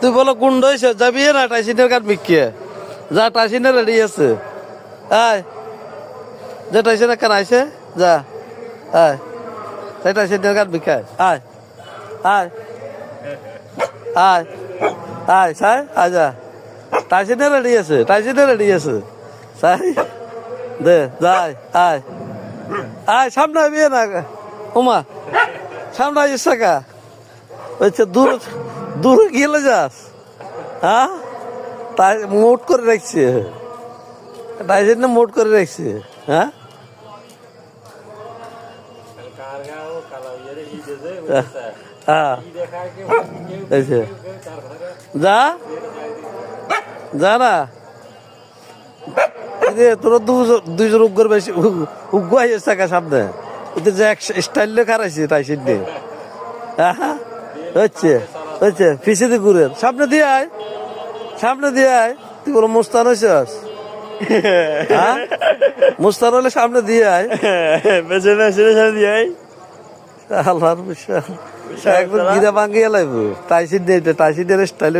তুই বলো গুন্ড হয়েছে যাবি না, টাইসিনের কাঠ বিকিয়ে যা টাইসিনের রেডি আছে। আয়। যে টাইসিনের কাঠ আইছে, যা। আয়। সেই টাইসিনের কাঠ বিকায় আয়। আয়। আয়। আয়। সাই আয়, যা। টাইসিনের রেডি আছে, টাইসিনের রেডি আছে। সাই দে যাই আয় আয়। সামনে আবি না। উমা, সামনে আইস কা। হচ্ছে দূর দূরে গেলে যাস। হ্যাঁ? তাই মোট করে রাখছে। তাই জন্য মোট করে রাখছে। হ্যাঁ? হ্যাঁ। যা। যা। না। তোরা দুইজন উগ্র বেশি উগ্র আইস থাকা সামনে। ওদের যে এক স্টাইল খারাইছে তাই সিদ্ধি। হ্যাঁ? হচ্ছে। হচ্ছে পিছিয়ে দিয়ে ঘুরে সামনে দিয়ে আয়। সামনে দিয়ে আয়। তুই বলো মুস্তান হয়েছিস হ্যাঁ? মুস্তান হলে সামনে দিয়ে আয়। বেঁচে বেঁচে সামনে দিয়ে আয়। আল্লাহর বিশ্বাস একবার গিরা ভাঙ্গিয়ে লাইব। টাইসিন দিয়ে টাইসিন দিয়ে স্টাইল